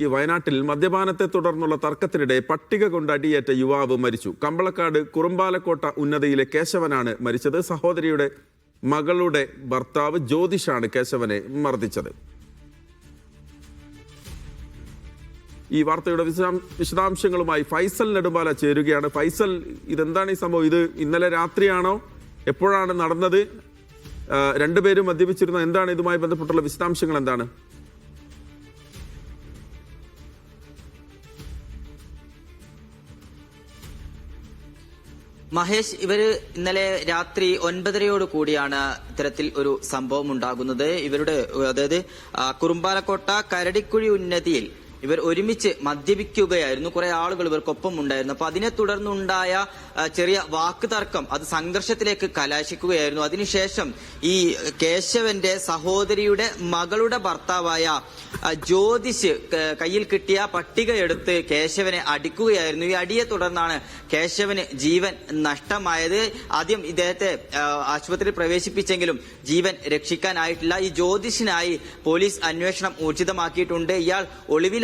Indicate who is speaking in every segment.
Speaker 1: ഈ വയനാട്ടിൽ മദ്യപാനത്തെ തുടർന്നുള്ള തർക്കത്തിനിടെ പട്ടിക കൊണ്ട് അടിയേറ്റ യുവാവ് മരിച്ചു. കമ്പളക്കാട് കുറുമ്പാലക്കോട്ട ഉന്നതിയിലെ കേശവനാണ് മരിച്ചത്. സഹോദരിയുടെ മകളുടെ ഭർത്താവ് ജ്യോതിഷാണ് കേശവനെ മർദ്ദിച്ചത്. ഈ വാർത്തയുടെ വിശദാം- വിശദാംശങ്ങളുമായി ഫൈസൽ നെടുമ്പാല ചേരുകയാണ്. ഫൈസൽ ഇതെന്താണ് ഈ സംഭവം? ഇത് ഇന്നലെ രാത്രിയാണോ? എപ്പോഴാണ് നടന്നത്? രണ്ടുപേരും മദ്യപിച്ചിരുന്ന എന്താണ്? ഇതുമായി ബന്ധപ്പെട്ടുള്ള വിശദാംശങ്ങൾ എന്താണ്?
Speaker 2: മഹേഷ് ഇവർ ഇന്നലെ രാത്രി ഒൻപതരയോട് കൂടിയാണ് ഇത്തരത്തിൽ ഒരു സംഭവം ഉണ്ടാകുന്നത്. ഇവരുടെ അതായത് കുറുമ്പാലക്കോട്ട കരടിക്കുഴി ഉന്നതിയിൽ ഇവർ ഒരുമിച്ച് മദ്യപിക്കുകയായിരുന്നു. കുറെ ആളുകൾ ഇവർക്കൊപ്പം ഉണ്ടായിരുന്നു. അപ്പൊ അതിനെ തുടർന്നുണ്ടായ ചെറിയ വാക്ക് തർക്കം അത് സംഘർഷത്തിലേക്ക് കലാശിക്കുകയായിരുന്നു. അതിനുശേഷം ഈ കേശവന്റെ സഹോദരിയുടെ മകളുടെ ഭർത്താവായ ജ്യോതിഷ് കയ്യിൽ കിട്ടിയ പട്ടിക എടുത്ത് കേശവനെ അടിക്കുകയായിരുന്നു. ഈ അടിയെ തുടർന്നാണ് കേശവന് ജീവൻ നഷ്ടമായത്. ആദ്യം ഇദ്ദേഹത്തെ ആശുപത്രിയിൽ പ്രവേശിപ്പിച്ചെങ്കിലും ജീവൻ രക്ഷിക്കാനായിട്ടില്ല. ഈ ജ്യോതിഷിനായി പോലീസ് അന്വേഷണം ഊർജിതമാക്കിയിട്ടുണ്ട്. ഇയാൾ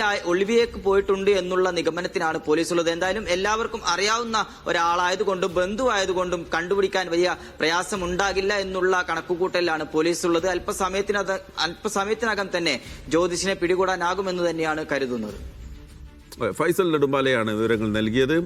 Speaker 2: ഒളിവിലായി ഒളിവിലേക്ക് പോയിട്ടുണ്ട് എന്നുള്ള നിഗമനത്തിനാണ് പോലീസ് ഉള്ളത് എന്തായാലും എല്ലാവർക്കും അറിയാവുന്ന ഒരാളായതുകൊണ്ടും ബന്ധുവായതുകൊണ്ടും കണ്ടുപിടിക്കാൻ വലിയ പ്രയാസം ഉണ്ടാകില്ല എന്നുള്ള കണക്കുകൂട്ടലിലാണ് പോലീസ് ഉള്ളത് അല്പസമയത്തിനകം അല്പസമയത്തിനകം തന്നെ ജ്യോതിഷിനെ പിടികൂടാനാകുമെന്ന് തന്നെയാണ് കരുതുന്നത്.
Speaker 1: ഫൈസൽ നെടുമ്പാലയാണ് വിവരങ്ങൾ നൽകിയത്.